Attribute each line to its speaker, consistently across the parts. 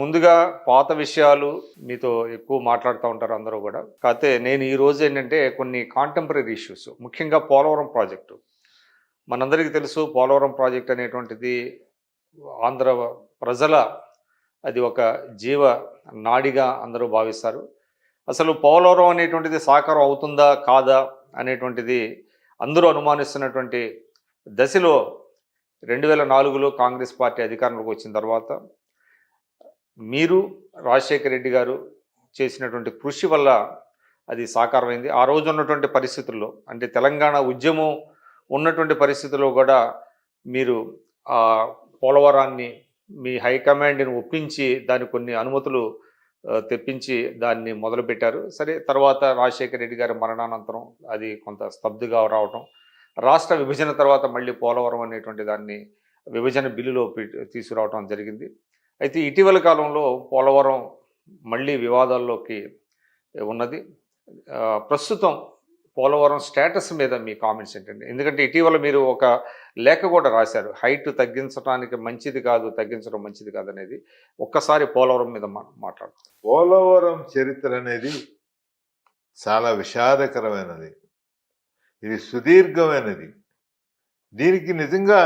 Speaker 1: ముందుగా పాత విషయాలు మీతో ఎక్కువ మాట్లాడుతూ ఉంటారు అందరూ కూడా. కాకపోతే నేను ఈ రోజు ఏంటంటే కొన్ని కాంటెంపరీ ఇష్యూస్ ముఖ్యంగా పోలవరం ప్రాజెక్టు. మనందరికీ తెలుసు పోలవరం ప్రాజెక్ట్ అనేటువంటిది ఆంధ్ర ప్రజల అది ఒక జీవ నాడిగా అందరూ భావిస్తారు. అసలు పోలవరం అనేటువంటిది సాకారం అవుతుందా కాదా అనేటువంటిది అందరూ అనుమానిస్తున్నటువంటి దశలో రెండు వేల నాలుగులో కాంగ్రెస్ పార్టీ అధికారంలోకి వచ్చిన తర్వాత మీరు రాజశేఖర రెడ్డి గారు చేసినటువంటి కృషి వల్ల అది సాకారమైంది. ఆ రోజు ఉన్నటువంటి పరిస్థితుల్లో అంటే తెలంగాణ ఉద్యమం ఉన్నటువంటి పరిస్థితుల్లో కూడా మీరు ఆ పోలవరాన్ని మీ హైకమాండ్ని ఒప్పించి దాని కొన్ని అనుమతులు తెప్పించి దాన్ని మొదలుపెట్టారు. సరే తర్వాత రాజశేఖర రెడ్డి గారి మరణానంతరం అది కొంత స్తబ్దుగా రావటం రాష్ట్ర విభజన తర్వాత మళ్ళీ పోలవరం అనేటువంటి దాన్ని విభజన బిల్లులో తీసుకురావడం తీసుకురావటం జరిగింది. అయితే ఇటీవల కాలంలో పోలవరం మళ్ళీ వివాదాల్లోకి ఉన్నది. ప్రస్తుతం పోలవరం స్టేటస్ మీద మీ కామెంట్స్ ఏంటండి? ఎందుకంటే ఇటీవల మీరు ఒక లేఖ కూడా రాశారు. హైట్ తగ్గించడానికి మంచిది కాదు తగ్గించడం మంచిది కాదు అనేది ఒక్కసారి పోలవరం మీద మాట్లాడు
Speaker 2: పోలవరం చరిత్ర అనేది చాలా విషాదకరమైనది. ఇది సుదీర్ఘమైనది. దీనికి నిజంగా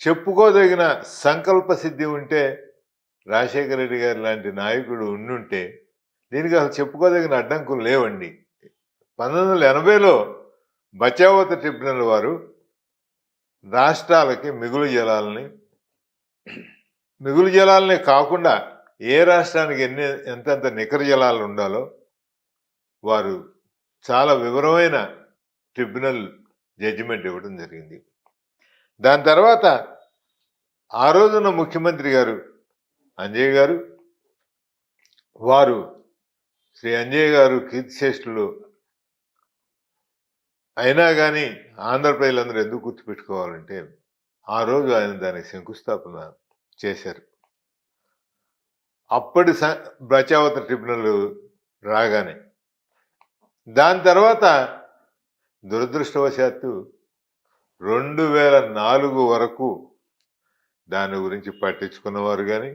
Speaker 2: చెప్పుకోదగిన సంకల్ప సిద్ధి ఉంటే రాజశేఖర రెడ్డి గారు లాంటి నాయకుడు ఉండుంటే దీనికి అసలు చెప్పుకోదగిన అడ్డంకులు లేవండి. పంతొమ్మిది వందల ఎనభైలో బచావత ట్రిబ్యునల్ వారు రాష్ట్రాలకి మిగులు జలాలని మిగులు జలాలనే కాకుండా ఏ రాష్ట్రానికి ఎన్ని ఎంతెంత నికర జలాలు ఉండాలో వారు చాలా వివరమైన ట్రిబ్యునల్ జడ్జిమెంట్ ఇవ్వడం జరిగింది. దాని తర్వాత ఆ రోజున ముఖ్యమంత్రి గారు అంజయ్ గారు వారు శ్రీ అంజయ్ గారు కీర్తిశ్రేష్ఠులు అయినా కానీ ఆంధ్ర ప్రజలందరూ ఎందుకు గుర్తుపెట్టుకోవాలంటే ఆ రోజు ఆయన దానికి శంకుస్థాపన చేశారు. అప్పటి స బచావత ట్రిబ్యునల్ రాగానే దాని తర్వాత దురదృష్టవశాత్తు రెండు వేల నాలుగు వరకు దాని గురించి పట్టించుకున్నవారు కానీ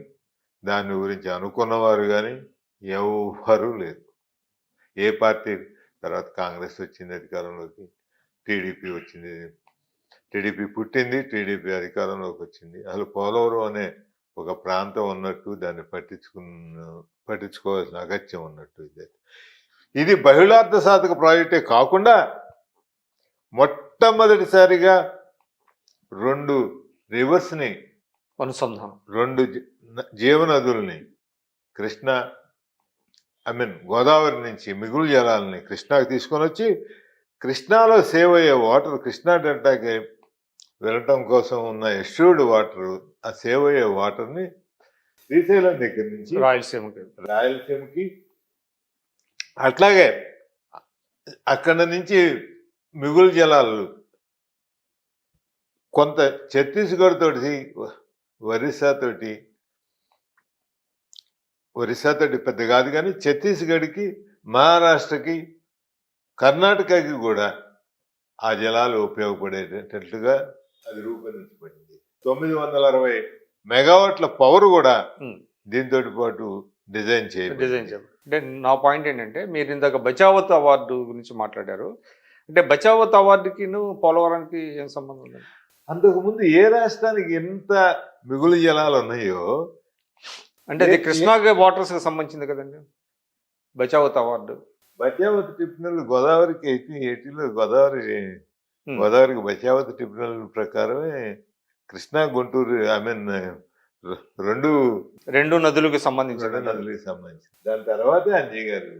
Speaker 2: దాని గురించి అనుకున్నవారు కానీ ఎవ్వరూ లేరు. ఏ పార్టీ? తర్వాత కాంగ్రెస్ వచ్చింది అధికారంలోకి టీడీపీ వచ్చింది. టీడీపీ పుట్టింది టీడీపీ అధికారంలోకి వచ్చింది. అసలు పోలవరం అనే ఒక ప్రాంతం ఉన్నట్టు దాన్ని పట్టించుకున్న పట్టించుకోవాల్సిన అగత్యం ఉన్నట్టు ఇది ఇది బహుళార్థ సాధక ప్రాజెక్టే కాకుండా మొట్టమొదటిసారిగా రెండు రివర్స్ని
Speaker 1: అనుసంధానం.
Speaker 2: రెండు జీవనదుల్ని కృష్ణ ఐ మీన్ గోదావరి నుంచి మిగులు జలాలని కృష్ణాకి తీసుకొని వచ్చి కృష్ణాలో సేవ్ అయ్యే వాటర్ కృష్ణా డెల్టాకి వెళ్ళటం కోసం ఉన్న ఎష్యూర్డ్ వాటర్ ఆ సేవ్ అయ్యే వాటర్ని శ్రీశైలం దగ్గర నుంచి
Speaker 1: రాయలసీమకి.
Speaker 2: రాయలసీమకి అట్లాగే అక్కడ నుంచి మిగులు జలాలు. కొంత ఛత్తీస్గఢ్ తోటి ఒరిస్సా తోటి ఒరిస్సా తోటి పెద్ద కాదు కానీ ఛత్తీస్గఢ్కి మహారాష్ట్రకి కర్ణాటకకి కూడా ఆ జలాలు ఉపయోగపడేటట్లుగా అది రూపొందించబడింది. తొమ్మిది వందల అరవై మెగావాట్ల పవర్ కూడా. దీంతో పాటు డిజైన్ చేయబడింది.
Speaker 1: డిజైన్ చేయాలి అంటే నా పాయింట్ ఏంటంటే మీరు ఇందాక బచావత్ అవార్డు గురించి మాట్లాడారు. అంటే బచావత్ అవార్డుకి పోలవరానికి ఏం సంబంధం ఉంది
Speaker 2: అంతకుముందు ఏ రాష్ట్రానికి ఎంత మిగులు జలాలు ఉన్నాయో
Speaker 1: అంటే అది కృష్ణా వాటర్స్ సంబంధించింది కదండి. బచావత్ అవార్డు.
Speaker 2: బచావతి ట్రిబ్యునల్ గోదావరికి ఎయిటీ ఎయిటీలో గోదావరి. గోదావరికి బచావతి ట్రిబ్యునల్ ప్రకారమే కృష్ణా గుంటూరు ఐ మీన్ రెండు
Speaker 1: రెండు నదులకు
Speaker 2: రెండు
Speaker 1: సంబంధించింది
Speaker 2: నదులకు సంబంధించి దాని తర్వాతే అంజయ్ గారు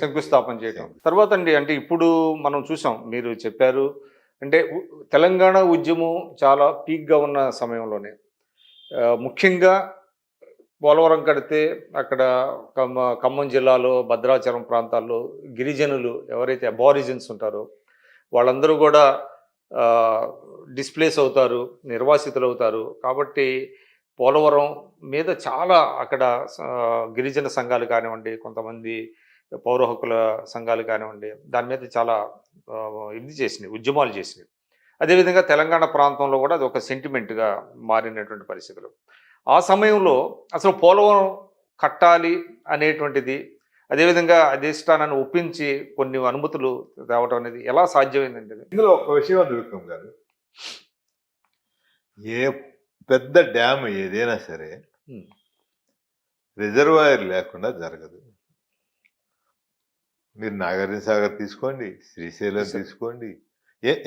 Speaker 1: శంకుస్థాపన చేయడం తర్వాత అండి అంటే ఇప్పుడు మనం చూసాం మీరు చెప్పారు అంటే తెలంగాణ ఉద్యమం చాలా పీక్గా ఉన్న సమయంలోనే. ముఖ్యంగా పోలవరం కడితే అక్కడ ఖమ్మ ఖమ్మం జిల్లాలో భద్రాచలం ప్రాంతాల్లో గిరిజనులు ఎవరైతే అబారిజిన్స్ ఉంటారో వాళ్ళందరూ కూడా డిస్ప్లేస్ అవుతారు నిర్వాసితులు అవుతారు కాబట్టి పోలవరం మీద చాలా అక్కడ గిరిజన సంఘాలు కానివ్వండి కొంతమంది పౌర హక్కుల సంఘాలు కానివ్వండి దాని మీద చాలా ఇది చేసినాయి ఉద్యమాలు చేసినాయి అదేవిధంగా తెలంగాణ ప్రాంతంలో కూడా అది ఒక సెంటిమెంట్గా మారినటువంటి పరిస్థితులు ఆ సమయంలో అసలు పోలవరం కట్టాలి అనేటువంటిది అదేవిధంగా అధిష్టానాన్ని ఒప్పించి కొన్ని అనుమతులు తేవటం అనేది ఎలా సాధ్యమైందండి ఇది?
Speaker 2: ఇందులో ఒక విషయం విక్రమ్ గారు ఏ పెద్ద డ్యామ్ ఏదైనా సరే. రిజర్వాయర్ లేకుండా జరగదు మీరు నాగార్జున సాగర్ తీసుకోండి శ్రీశైలం తీసుకోండి.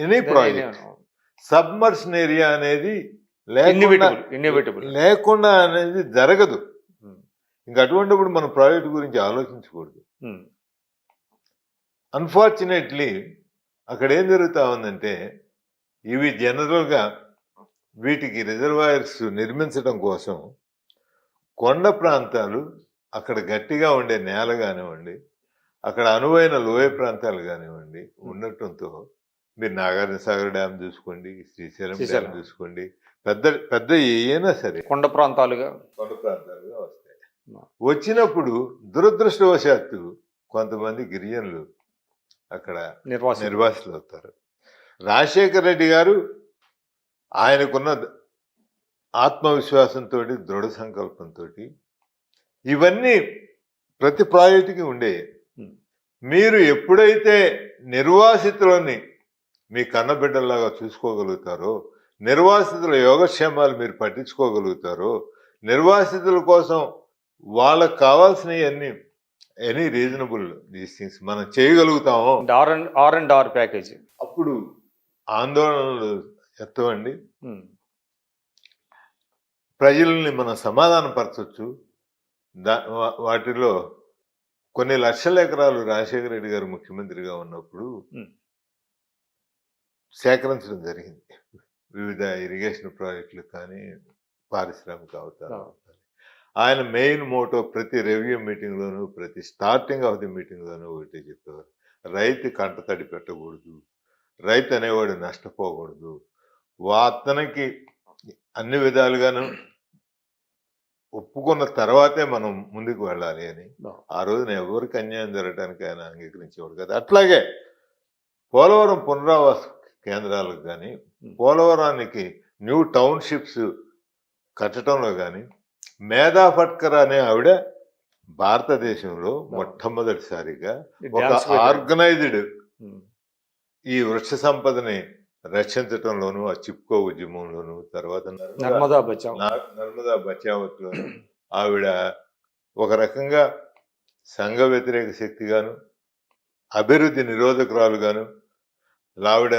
Speaker 2: ఎనీ ప్రాజెక్ట్ సబ్మర్షన్ ఏరియా అనేది లేకుండా అనేది జరగదు. ఇంకా అటువంటిప్పుడు మన ప్రాజెక్ట్ గురించి ఆలోచించకూడదు. అన్ఫార్చునేట్లీ అక్కడ ఏం జరుగుతా ఉందంటే ఇవి జనరల్గా వీటికి రిజర్వాయర్స్ నిర్మించడం కోసం కొండ ప్రాంతాలు అక్కడ గట్టిగా ఉండే నేల కానివ్వండి అక్కడ అనువైన లోయ ప్రాంతాలు కానివ్వండి ఉండటంతో మీరు నాగార్జున సాగర్ డ్యామ్ చూసుకోండి శ్రీశైలం డ్యామ్. చూసుకోండి పెద్ద పెద్ద ఏమైనా సరే
Speaker 1: కొండ ప్రాంతాలుగా
Speaker 2: కొండ ప్రాంతాలుగా వస్తాయి. వచ్చినప్పుడు దురదృష్టవశాత్తు కొంతమంది గిరిజనులు అక్కడ
Speaker 1: నిర్వాసితులు
Speaker 2: నిర్వాసితులు అవుతారు రాజశేఖర రెడ్డి గారు ఆయనకున్న ఆత్మవిశ్వాసంతో దృఢ సంకల్పంతో ఇవన్నీ ప్రతి ప్రాజెక్టుకి ఉండే. మీరు ఎప్పుడైతే నిర్వాసితులని మీ కన్నబిడ్డల్లాగా చూసుకోగలుగుతారో నిర్వాసితుల యోగక్షేమాలు మీరు పట్టించుకోగలుగుతారో నిర్వాసితుల కోసం వాళ్ళకు కావాల్సినవి అన్ని ఎనీ రీజనబుల్ దీస్ థింగ్స్ మనం చేయగలుగుతామో.
Speaker 1: R and R and R package.
Speaker 2: అప్పుడు ఆందోళనలు ఎత్తవండి. ప్రజల్ని మనం సమాధానపరచవచ్చు దా వాటిలో కొన్ని లక్షల ఎకరాలు రాజశేఖర రెడ్డి గారు ముఖ్యమంత్రిగా ఉన్నప్పుడు. సేకరించడం జరిగింది. వివిధ ఇరిగేషన్ ప్రాజెక్టులు కానీ పారిశ్రామిక అవతారాలు. కానీ. ఆయన మెయిన్ మోటో ప్రతి రెవ్యూ మీటింగ్లోనూ ప్రతి స్టార్టింగ్ ఆఫ్ ది మీటింగ్లోనూ ఒకటే చెప్పేవారు. రైతు కంటతడి పెట్టకూడదు. రైతు అనేవాడు నష్టపోకూడదు. అతనికి అన్ని విధాలుగాను ఒప్పుకున్న తర్వాతే మనం ముందుకు వెళ్ళాలి అని. ఆ రోజున ఎవరికి అన్యాయం జరగడానికి ఆయన అంగీకరించేవాడు కదా. అట్లాగే పోలవరం పునరావాస కేంద్రాలకు కానీ పోలవరానికి న్యూ టౌన్షిప్స్ కట్టడంలో కానీ మేధా ఫట్కర్ అనే ఆవిడ భారతదేశంలో మొట్టమొదటిసారిగా ఒక ఆర్గనైజ్డ్ ఈ వృక్ష సంపదని రక్షించటంలోను ఆ చిప్కో ఉద్యమంలోను తర్వాత నర్మదా-
Speaker 1: నర్మదా బచావ్.
Speaker 2: నర్మదా బచావత్లో ఆవిడ ఒక రకంగా సంఘ వ్యతిరేక శక్తిగాను అభివృద్ధి నిరోధకురాలుగాను ఆవిడ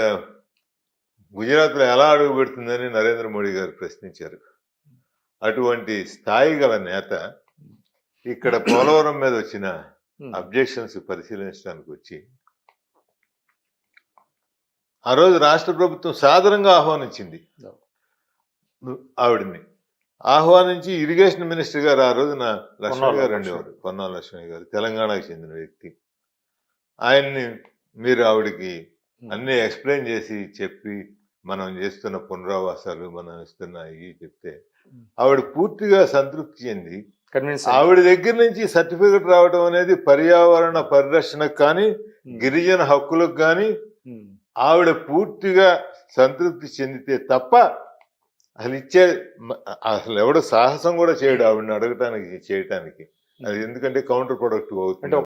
Speaker 2: గుజరాత్లో ఎలా అడుగు పెడుతుందని నరేంద్ర మోడీ గారు ప్రశ్నించారు. అటువంటి స్థాయి గల నేత ఇక్కడ పోలవరం మీద వచ్చిన అబ్జెక్షన్స్ పరిశీలించడానికి వచ్చి ఆ రోజు రాష్ట్ర ప్రభుత్వం సాధారణంగా ఆహ్వానించింది. ఆవిడని. ఆహ్వానించి ఇరిగేషన్ మినిస్టర్ గారు ఆ రోజున లక్ష్మణ్
Speaker 1: పొన్నాల
Speaker 2: గారు. ఉండేవారు. పొన్నాల లక్ష్మణ్ గారు. తెలంగాణకు చెందిన వ్యక్తి. ఆయన్ని మీరు ఆవిడకి అన్ని ఎక్స్ప్లెయిన్ చేసి చెప్పి మనం చేస్తున్న పునరావాసాలు మనం ఇస్తున్న ఇవి చెప్తే ఆవిడ పూర్తిగా సంతృప్తి చెంది ఆవిడ దగ్గర నుంచి సర్టిఫికెట్ రావడం అనేది పర్యావరణ పరిరక్షణకు కానీ గిరిజన హక్కులకు కానీ ఆవిడ పూర్తిగా సంతృప్తి చెందితే తప్ప అసలు ఇచ్చే అసలు ఎవడో సాహసం కూడా చేయడు ఆవిడని అడగటానికి చేయటానికి. అది ఎందుకంటే కౌంటర్ ప్రొడక్టివ్ అవుతుంది.